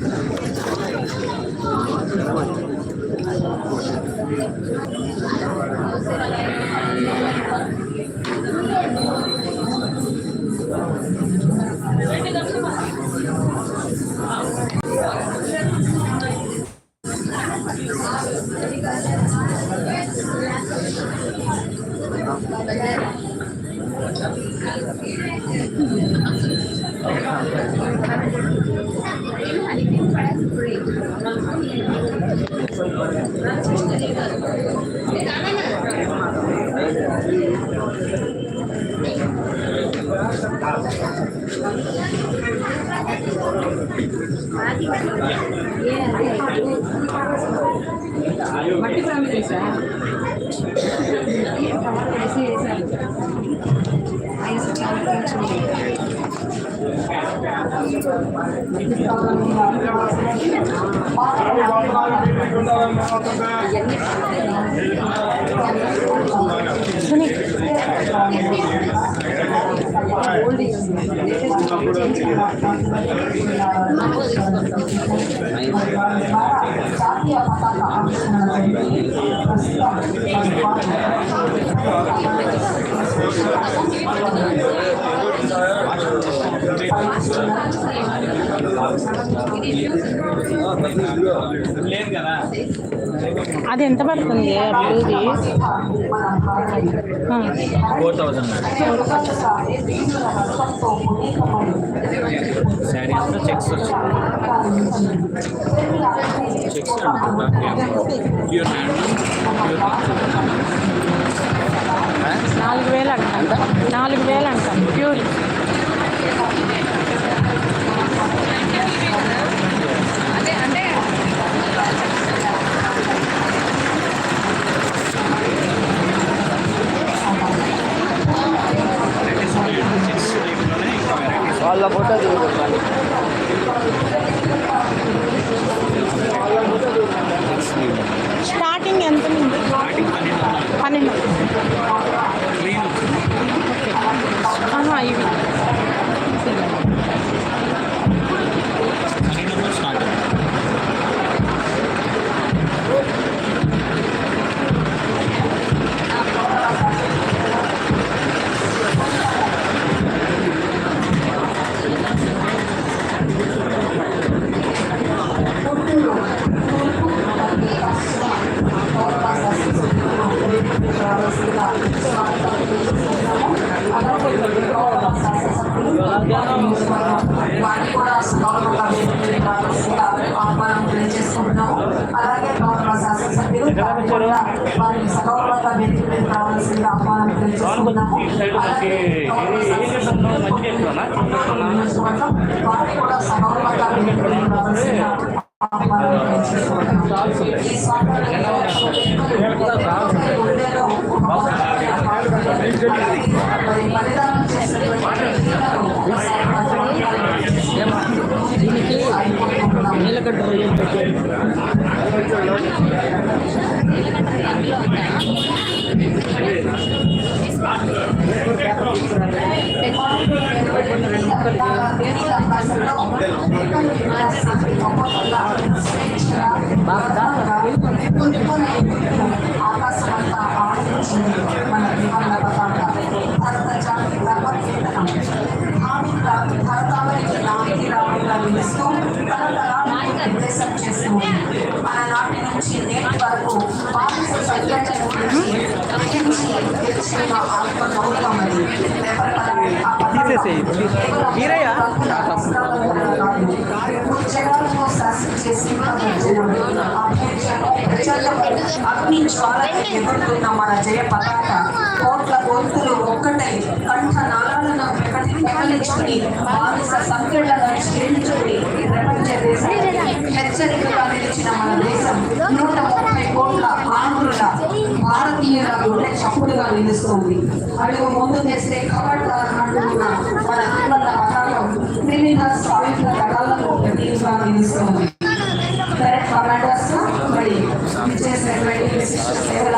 Thank you. మట్టి family sir వేసి వేసారు ఐస్ చాలా వచ్చింది జాతీయ పతాక అది ఎంత పడుతుంది? బ్లూది ఫోర్ థౌజండ్. శారీ అంతా చెక్స్ చెక్స్ ప్యూర్ నాలుగు వేలు అంట. నాలుగు వేలు అంట. ప్యూర్. నియోజకవర్గం వారిని కూడా అగ్ని జ్వాలకి ఎదుర్కొన్న మన జయ పతాక. కోట్ల గొంతులు ఒక్కటై కంఠ నాళాలను ప్రకటించుకుని బానిస సంఖ్యలను క్షీణించుకుని ప్రపంచ దేశానికి హెచ్చరికగా నిలిచిన మన దేశం నూట ముప్పై కోట్ల ఆంధ్రుల భారతీయుల గుండె చప్పుడుగా నిలుస్తుంది. అడుగు ముందు చేస్తే కబడ్దార్ మన తిరుమల పతాకం క్రిమినల్ సాయుధ దళాలకు ప్రతీకగా నిలుస్తుంది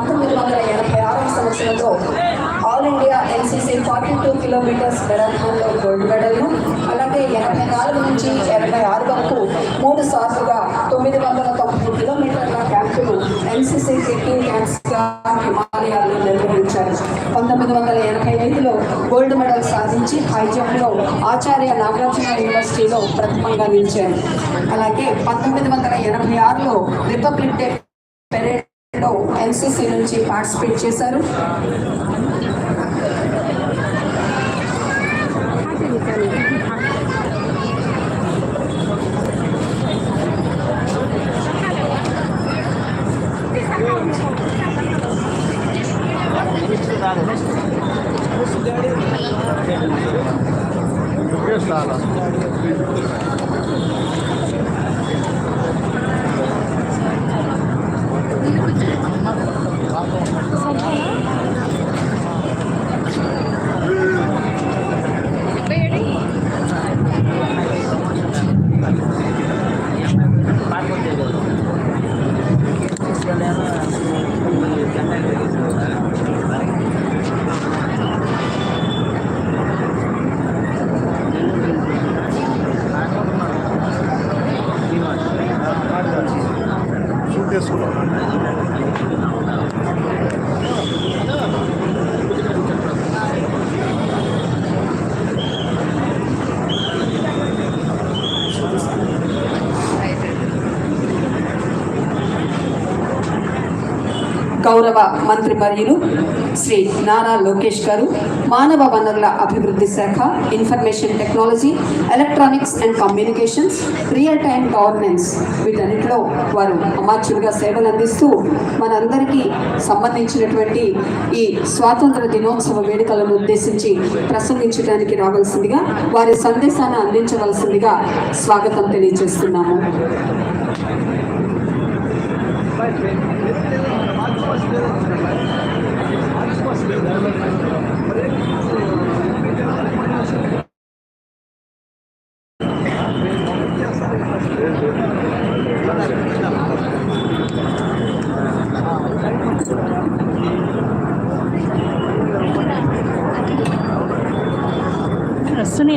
పంతొమ్మిది వందల ఎనభై ఆరవ సంవత్సరంలో all India NCC forty two kilometers మెరాథాన్లో gold మెడల్ను అలాగే ఎనభై నాలుగు నుంచి ఎనభై ఆరు వరకు మూడు సార్లుగా తొమ్మిది వందల తొంభై కిలోమీటర్ల క్యాంపులు ఎన్సీసీ సిటీ క్యాంప్స్గా హిమాలయాల్లో నిర్వహించారు. పంతొమ్మిది వందల ఎనభై ఐదులో గోల్డ్ మెడల్ సాధించి హై జంప్లో ఆచార్య నాగార్జున యూనివర్సిటీలో ప్రథమంగా నిలిచారు. అలాగే పంతొమ్మిది వందల ఎనభై ఆరులో రిపబ్లిక్ డే పెరేడ్లో ఎన్సీసీ నుంచి పార్టిసిపేట్ చేశారు. గౌరవ మంత్రి వర్యులు శ్రీ నారా లోకేష్ గారు మానవ వనరుల అభివృద్ధి శాఖ information technology electronics and communications real time governance వీటన్నిటిలో వారు అమాత్యులుగా సేవలు అందిస్తూ మనందరికీ సంబంధించినటువంటి ఈ స్వాతంత్ర దినోత్సవ వేడుకలను ఉద్దేశించి ప్రసంగించడానికి రావాల్సిందిగా వారి సందేశాన్ని అందించవలసిందిగా స్వాగతం తెలియజేస్తున్నాము.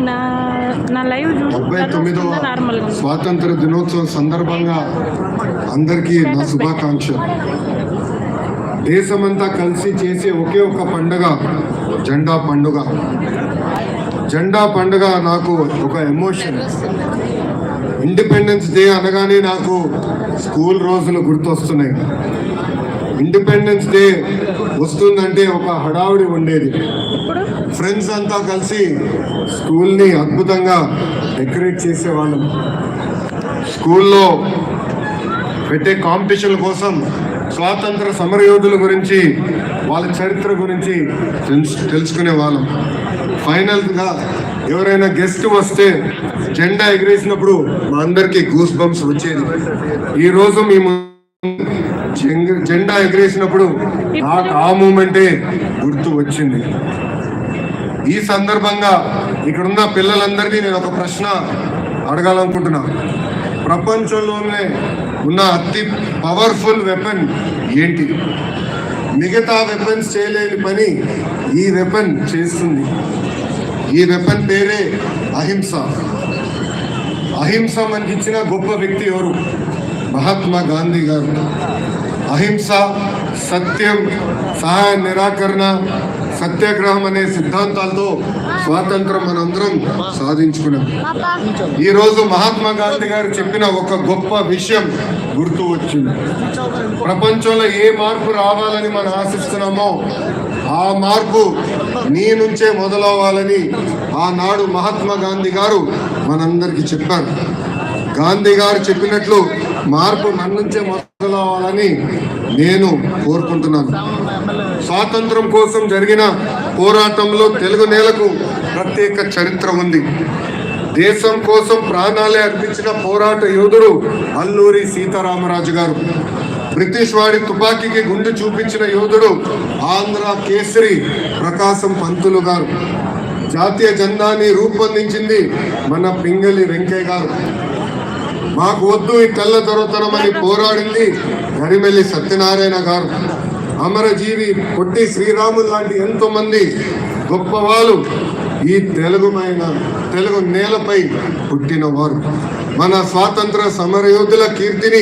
నా నా లైవ్ స్వాతంత్ర దినోత్సవం సందర్భంగా అందరికీ నా శుభాకాంక్షలు. దేశమంతా కలిసి చేసే ఒకే ఒక పండుగ జెండా పండుగ. జెండా పండుగ నాకు ఒక ఎమోషన్. ఇండిపెండెన్స్ డే అనగానే నాకు స్కూల్ రోజులు గుర్తొస్తున్నాయి. ఇండిపెండెన్స్ డే వస్తుందంటే ఒక హడావుడి ఉండేది. ఫ్రెండ్స్ అంతా కలిసి స్కూల్ని అద్భుతంగా డెకరేట్ చేసేవాళ్ళం. స్కూల్లో పెట్టే కాంపిటీషన్ కోసం స్వాతంత్ర సమరయోధుల గురించి వాళ్ళ చరిత్ర గురించి తెలుసు తెలుసుకునే వాళ్ళం. ఫైనల్గా ఎవరైనా గెస్ట్ వస్తే జెండా ఎగిరేసినప్పుడు మా అందరికీ గూస్ బంప్స్ వచ్చేది. ఈ రోజు మేము జెండా ఎగిరేసినప్పుడు నాకు ఆ మూమెంటే గుర్తు వచ్చింది. ఈ సందర్భంగా ఇక్కడున్న పిల్లలందరినీ నేను ఒక ప్రశ్న అడగాలనుకుంటున్నా. ప్రపంచంలోనే ఉన్న అతి పవర్ఫుల్ వెపన్ ఏంటి? మిగతా వెపన్స్ చేయలేని పని ఈ వెపన్ చేస్తుంది. ఈ వెపన్ పేరే అహింస. అహింస మనకి ఇచ్చిన గొప్ప వ్యక్తి ఎవరు? మహాత్మా గాంధీ గారు. అహింస సత్యం సహాయ నిరాకరణ సత్యాగ్రహం అనే సిద్ధాంతాలతో స్వాతంత్రం మనందరం సాధించుకున్నాం. ఈరోజు మహాత్మా గాంధీ గారు చెప్పిన ఒక గొప్ప విషయం గుర్తు వచ్చింది. ప్రపంచంలో ఏ మార్పు రావాలని మనం ఆశిస్తున్నామో ఆ మార్పు నీ నుంచే మొదలవ్వాలని ఆనాడు మహాత్మా గాంధీ గారు మనందరికీ చెప్పారు. గాంధీ గారు చెప్పినట్లు మార్పు మన నుంచే మొదలవ్వాలని నేను కోరుకుంటున్నాను. స్వాతంత్రం కోసం జరిగిన పోరాటంలో తెలుగు నేలకు ప్రత్యేక చరిత్ర ఉంది. దేశం కోసం ప్రాణాలే అర్పించిన పోరాట యోధుడు అల్లూరి సీతారామరాజు గారు. బ్రిటిష్ వాడి తుపాకీకి గుండు చూపించిన యోధుడు ఆంధ్ర కేసరి ప్రకాశం పంతులు గారు. జాతీయ జెండాని రూపొందించింది మన పింగళి వెంకయ్య గారు. మాకు వద్దు ఈ తెల్ల దొరతనమని పోరాడింది గరిమెల్లి సత్యనారాయణ గారు. అమరజీవి పొట్టి శ్రీరాములు లాంటి ఎంతో మంది గొప్ప వాళ్ళు ఈ తెలుగుమైన తెలుగు నేలపై పుట్టినవారు. మన స్వాతంత్ర సమరయోధుల కీర్తిని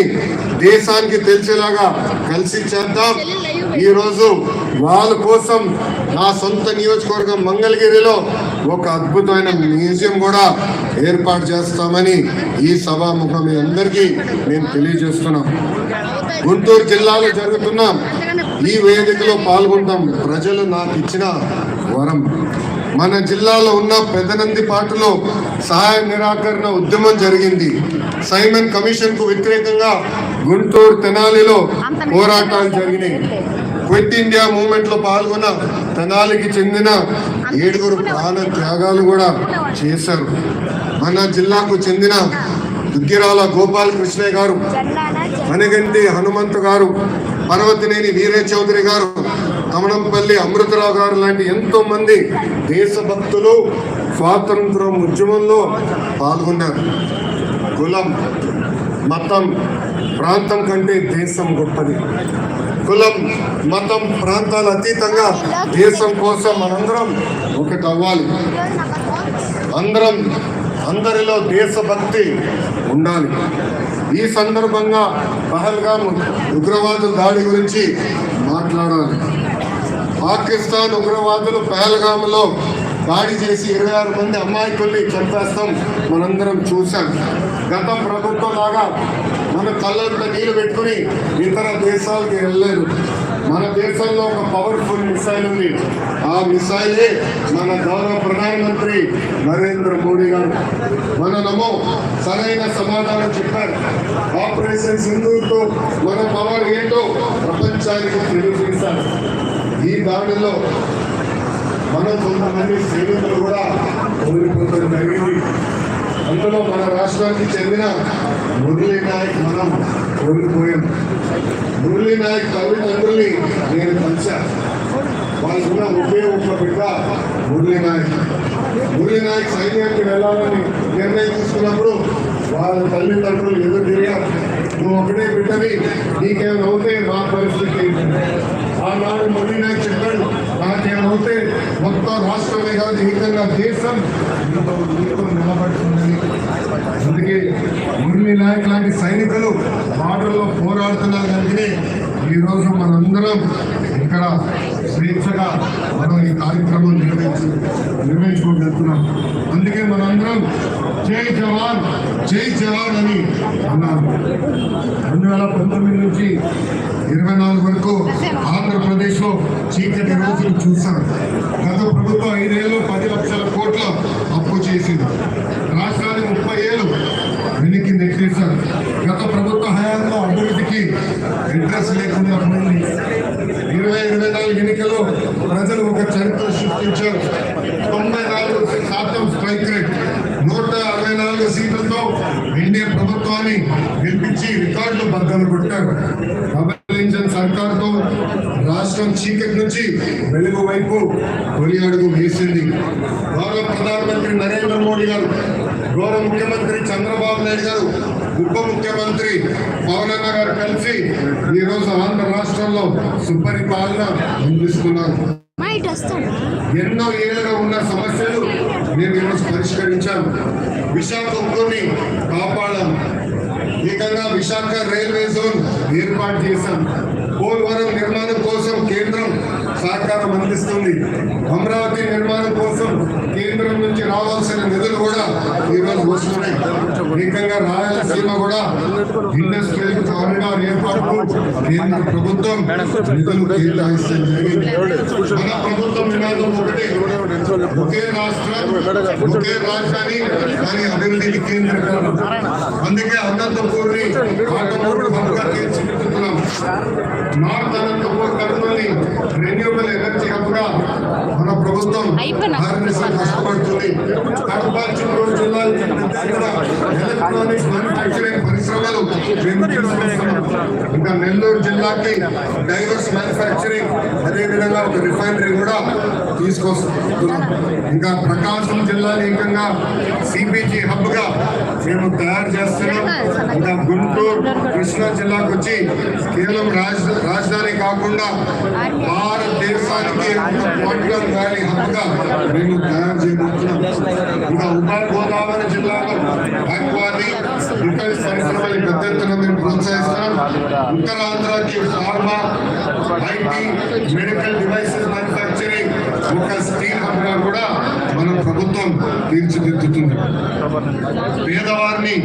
దేశానికి తెలిసేలాగా కలిసి చేద్దాం. ఈరోజు వాళ్ళ కోసం నా సొంత నియోజకవర్గం మంగళగిరిలో ఒక అద్భుతమైన మ్యూజియం కూడా ఏర్పాటు చేస్తామని ఈ సభాముఖం మీ అందరికీ మేము తెలియజేస్తున్నాం గుంటూరు జిల్లాలో జరుగుతున్న ఈ వేదికలో పాల్గొంటాం ప్రజలు నాకు ఇచ్చిన వరం. మన జిల్లాలో ఉన్న పెదనంది పాటలో సహాయ నిరాకరణ ఉద్యమం జరిగింది. సైమన్ కమిషన్కు వ్యతిరేకంగా గుంటూరు తెనాలిలో పోరాటాలు జరిగినాయి. క్విట్ ఇండియా మూవ్మెంట్లో పాల్గొన్న తెనాలికి చెందిన ఏడుగురు ప్రాణ త్యాగాలు కూడా చేశారు. మన జిల్లాకు చెందిన దుగ్గిరాల గోపాల్ కృష్ణయ్య గారు మనగంటి హనుమంతు గారు పర్వతినేని వీరే చౌదరి గారు తమణంపల్లి అమృతరావు గారు లాంటి ఎంతో మంది దేశభక్తులు స్వాతంత్రం ఉద్యమంలో పాల్గొన్నారు. కులం మతం ప్రాంతం కంటే దేశం గొప్పది. కులం మతం ప్రాంతాల అతీతంగా దేశం కోసం మనందరం ఒకటి అవ్వాలి అందరం అందరిలో దేశభక్తి ఉండాలి. ఈ సందర్భంగా పహల్గామ్ ఉగ్రవాదుల దాడి గురించి మాట్లాడాలి. పాకిస్తాన్ ఉగ్రవాదులు పహల్గాంలో దాడి చేసి ఇరవై ఆరు మంది అమాయకుల్ని చంపేస్తాం మనందరం చూసాం గత ప్రభుత్వం లాగా మన కళ్ళంతా నీళ్ళు పెట్టుకుని ఇతర దేశాలకు వెళ్ళలేదు. మన దేశంలో ఒక పవర్ఫుల్ మిసైల్ ఉంది. ఆ మిసైలే మన గౌరవ ప్రధానమంత్రి నరేంద్ర మోడీ గారు. మనము సరైన సమాధానం చెప్పారు. ఆపరేషన్ సింధుతో మన పవర్ ఏంటో ప్రపంచానికి తెలియజేశారు. ఈ దాడిలో మన కొంతమంది సైనికులు కూడా ఓడిపోవడం జరిగింది. అందులో మన రాష్ట్రానికి చెందిన మురళీ నాయక్ మనం ఓడిపోయాం మురళీ నాయక్ తల్లిదండ్రుల్ని నేను కలిశాను వాళ్ళకున్న ఒకే ఒక బిడ్డ మురళీ నాయక్. మురళీ నాయక్ సైన్యానికి వెళ్ళాలని నిర్ణయం తీసుకున్నప్పుడు వాళ్ళ తల్లిదండ్రులు ఎదురు తిరిగారు. నువ్వు ఒకటే బిడ్డని నీకేమైనా అవుతే మా పరిస్థితి ఆనాడు మురళీ నాయక్ చెప్పాడు నాకేమవుతే మొత్తం రాష్ట్రమే కాదు ఏకంగా దేశం నీతో నిలబడుతుందని. అందుకే మురళీ నాయక్ లాంటి సైనికులు బార్డర్లో పోరాడుతున్నారు కనుకనే ఈరోజు మనందరం ఇక్కడ స్వేచ్ఛగా మనం ఈ కార్యక్రమం నిర్వహించు నిర్వహించుకోగలుగుతున్నాం. అందుకే మనందరం జై జవాన్ జై జవాన్ అని అన్నారు రెండు వేల పంతొమ్మిది నుంచి ఇరవై నాలుగు వరకు ఆంధ్రప్రదేశ్లో చీకటి రోజులు చూశాం. గత ప్రభుత్వం ఐదేళ్ళు పది లక్షల కోట్ల అప్పు చేసింది. రాష్ట్రానికి ముప్పై ఏళ్ళు వెనక్కి నెట్టేశారు. గత ప్రభుత్వ హయాంలో అభివృద్ధికి ఇంట్రెస్ట్ లేకుండా పోయింది ఇరవై ఇరవై నాలుగు ఎన్నికల్లో ప్రజలు ఒక చరిత్ర తొంభై నాలుగు శాతం స్ట్రైక్ రేట్. నూట అరవై నాలుగు సీట్లతో ఎన్డీఏ ప్రభుత్వాన్ని గెలిపించి రికార్డులు బద్దలు కొట్టారు. డబుల్ సర్కార్తో రాష్ట్రం చీకటి నుంచి వెలుగు వైపు తొలి అడుగు వేసింది. గౌరవ ప్రధానమంత్రి నరేంద్ర మోడీ గారు గౌరవ ముఖ్యమంత్రి చంద్రబాబు నాయుడు గారు ఉప ముఖ్యమంత్రి పవనన్న గారు కలిసి ఈ రోజు ఆంధ్ర రాష్ట్రంలో సుపరిపాలన అందిస్తున్నారు ఎన్నో ఏళ్ళుగా ఉన్న సమస్యలు మేము ఈరోజు పరిష్కరించాము. విశాఖ ఉక్కుని కాపాడాం. ఏకంగా విశాఖ రైల్వే జోన్ ఏర్పాటు చేశాం. పోలవరం నిర్మాణం కోసం కేంద్రం సహకారం అందిస్తుంది. అమరావతి నిర్మాణం కోసం కేంద్రం నుంచి రావాల్సిన నిధులు కూడా ఈరోజు వస్తున్నాయి. ఏకంగా రాయలసీమ కూడా ఇండస్ట్రియల్ కారిడార్ ఏర్పాటుకు కేంద్ర ప్రభుత్వం నిధులు కేటాయిస్తుంది. జరిగింది. మన ప్రభుత్వం నినాదం ఒకటే. ఒకే రాష్ట్రం ఒకే రాష్ట్రాన్ని దాని అభివృద్ధికి కేంద్రీకరణ. అందుకే అనంతపూర్ని ఆటమూరు తీర్చిదిద్దుతున్నాం. నార్త్ అనంతపూర్ కనుకొని రెన్యూబుల్ ఎనర్జీ హబ్గా మన ప్రభుత్వం కష్టపడుతుంది. కడప చిత్తూరు జిల్లాలు ఎలక్ట్రానిక్స్ మ్యానుఫ్యాక్చరింగ్ పరిశ్రమలు ఇంకా నెల్లూరు జిల్లాకి డైవర్స్ మ్యానుఫ్యాక్చరింగ్ అదేవిధంగా ఒక రిఫైనరీ కూడా తీసుకొస్తున్నాం ఇంకా ప్రకాశం జిల్లా ఏకంగా సిపిజి హబ్గా మేము తయారు చేస్తున్నాం. ఇంకా గుంటూరు కృష్ణా జిల్లాకు వచ్చి కేవలం రాజ రాజధాని కాకుండా భారతదేశానికి క్వాంటమ్ వ్యాలీ హబ్ మేము తయారు చేయబోతున్నాం. ఇంకా ఉత్తర గోదావరి జిల్లాలో ఆక్వాది డిఫెన్స్ పరిశ్రమలు పెద్ద ఎత్తున మేము ప్రోత్సహిస్తున్నాం. ఉత్తరాంధ్రకి pharma IT medical devices manufacturing ఒక స్టీల్ హబ్ కూడా మన ప్రభుత్వం తీర్చిదిద్దుతుంది. పేదవారిని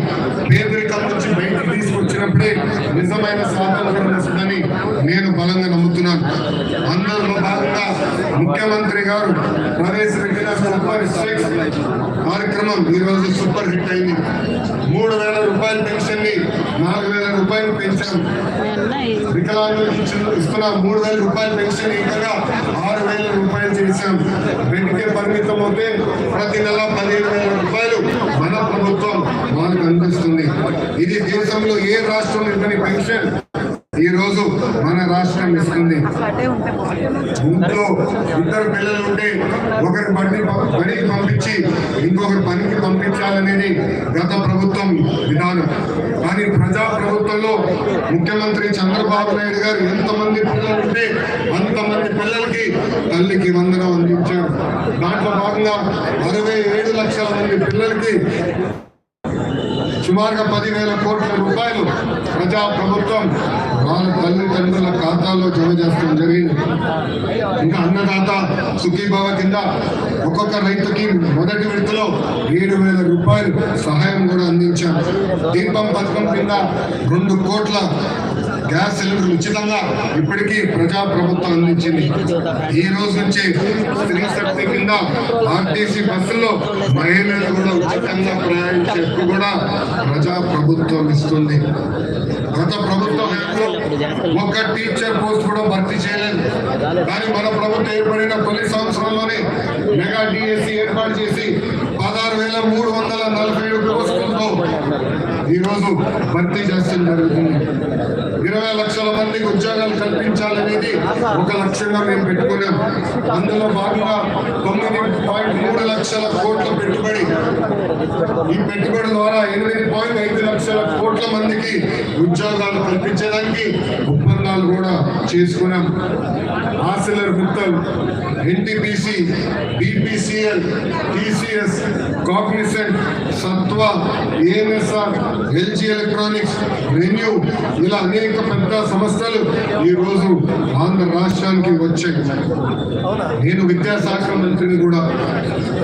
పేదరికం నుంచి బయటకు తీసుకొచ్చినప్పుడే నిజమైన స్వాతంత్రం వస్తుందని నేను బలంగా అందులో భాగంగా ముఖ్యమంత్రి గారు ప్రవేశపెట్టిన సూపర్ సిక్స్ కార్యక్రమం ఈ రోజు సూపర్ హిట్ అయింది. మూడు వేల రూపాయల పెన్షన్ని నాలుగు వేల రూపాయలు పెంచాం వికలాంగులకు ఇస్తున్న మూడు వేల రూపాయల పెన్షన్ ఇంకా ఆరు వేల రూపాయలు చేశాం వెంటనే పరిమితం అవుతే ప్రతి నెల పదిహేను వేల రూపాయలు మన ప్రభుత్వం వాళ్ళకి అందిస్తుంది. ఇది దేశంలో ఏ రాష్ట్రం ఇతని పెన్షన్? ఈ రోజు మన రాష్ట్రం ఇస్తుంది. ఇంట్లో ఇద్దరు పిల్లలు ఉంటే ఒకరి పని పనికి పంపించి ఇంకొకరి పనికి పంపించాలనేది గత ప్రభుత్వం విధానం. కానీ ప్రజా ప్రభుత్వంలో ముఖ్యమంత్రి చంద్రబాబు నాయుడు గారు ఎంతమంది పిల్లలు ఉంటే అంతమంది పిల్లలకి తల్లికి వందనం అందించారు. దాంట్లో భాగంగా అరవై ఏడు లక్షల మంది పిల్లలకి సుమారుగా పదివేల కోట్ల రూపాయలు ప్రజా ప్రభుత్వం వాళ్ళ తల్లిదండ్రుల ఖాతాలో జమ చేస్తాం జరిగింది. ఇంకా అన్నదాత సుఖీభావ కింద ఒక్కొక్క రైతుకి మొదటి విడతలో ఏడు వేల రూపాయలు సహాయం కూడా అందించాం. దీపం పథకం కింద రెండు కోట్ల గ్యాస్ సిలిండర్లు ఉచితంగా ఇప్పటికీ ప్రజా ప్రభుత్వం అందించింది. ఈ రోజు నుంచి స్త్రీ శక్తి కింద ఆర్టీసీ బస్సుల్లో మహిళలు కూడా ఉచితంగా ప్రయాణించేట్టు కూడా ప్రజా ప్రభుత్వం ఇస్తుంది. గత ప్రభుత్వం ఒక్క టీచర్ పోస్ట్ కూడా భర్తీ చేయలేదు. కానీ మన ప్రభుత్వం ఏర్పడిన తొలి సంవత్సరంలోనే మెగా డిఎస్సి ఏర్పాటు చేసి పదహారు వేల మూడు వందల నలభై ఏడు పోస్టులు ఈరోజు భర్తీ చేస్తడం జరుగుతుంది. ఇరవై లక్షల మందికి ఉద్యోగాలు కల్పించాలనేది ఒక లక్ష్యంగా మేము పెట్టుకున్నాం. అందులో భాగంగా తొమ్మిది పాయింట్ మూడు లక్షల కోట్ల పెట్టుబడి. ఈ పెట్టుబడి ద్వారా ఎనిమిది పాయింట్ ఐదు లక్షల కోట్ల మందికి ఉద్యోగాలు కల్పించడానికి ఒప్పందాలు కూడా చేసుకున్నాం. ఆసిలర్ గుప్తల్ NTPC BPCL TCS Cognizant Satva ANSR LG electronics ReNew ఇలా అనేక పెద్ద సంస్థలు ఈ రోజు ఆంధ్ర రాష్ట్రానికి వచ్చాయి. నేను విద్యాశాఖ మంత్రిని కూడా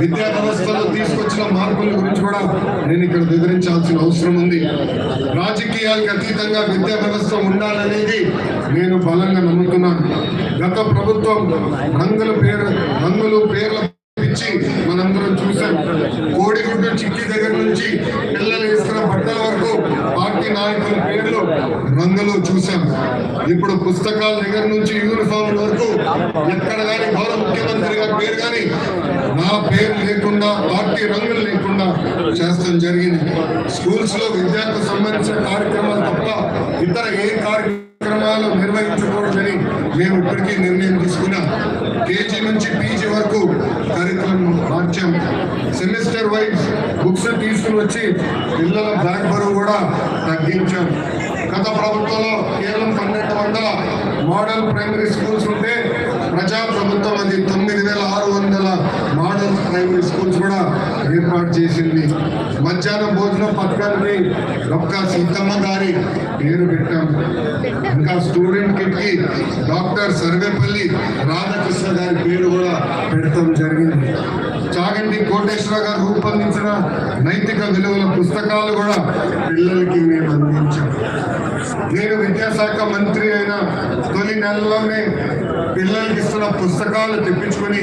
విద్యా వ్యవస్థలో తీసుకొచ్చిన మార్పుల గురించి కూడా నేను ఇక్కడ వివరించాల్సిన అవసరం ఉంది. రాజకీయాలకు అతీతంగా విద్యా వ్యవస్థ ఉండాలనేది నేను బలంగా నమ్ముతున్నాను. గత ప్రభుత్వం రంగుల పేరు రంగులు పేర్ల చూసాం కోడిగుడ్డు చిక్కి దగ్గర నుంచి పిల్లలు వేసుకున్న బట్టల వరకు పార్టీ నాయకుల పేర్లు రంగులో చూసాం ఇప్పుడు పుస్తకాల దగ్గర నుంచి యూనిఫామ్ వరకు ఎక్కడ కానీ గౌరవ ముఖ్యమంత్రి గారి పేరు కానీ నా పేరు లేకుండా పార్టీ రంగులు లేకుండా చేస్తాం జరిగింది. స్కూల్స్లో విద్యార్థులకు సంబంధించిన కార్యక్రమాలు తప్ప ఇతర ఏ కార్యక్రమం కార్యక్రమాలు నిర్వహించకూడదని మేము ఇప్పటికీ నిర్ణయం తీసుకున్నాం. కేజీ నుంచి పీజీ వరకు కార్యక్రమం మార్చాం. సెమిస్టర్ వైజ్ బుక్స్ తీసుకుని వచ్చి పిల్లల బ్యాగ్ బరువు కూడా తగ్గించాం. గత ప్రభుత్వంలో కేవలం పన్నెండు వందల మోడల్ ప్రైమరీ స్కూల్స్ ఉంటే ప్రజా ప్రభుత్వం అది తొమ్మిది వేల ఆరు వందల మోడల్ ప్రైమరీ స్కూల్స్ కూడా ఏర్పాటు చేసింది. మధ్యాహ్నం భోజనం పథకానికి ఒక్క సీతమ్మ గారి పేరు పెట్టాం. ఇంకా స్టూడెంట్ కిట్కి డాక్టర్ సర్వేపల్లి రాధాకృష్ణ గారి పేరు కూడా పెడతాం జరిగింది. చాగంటి కోటేశ్వర గారు రూపొందించిన నైతిక విలువల పుస్తకాలు కూడా పిల్లలకి మేము అందించాం. నేను విద్యాశాఖ మంత్రి అయిన తొలి నెలలోనే పిల్లలకి ఇస్తున్న పుస్తకాలు తెప్పించుకొని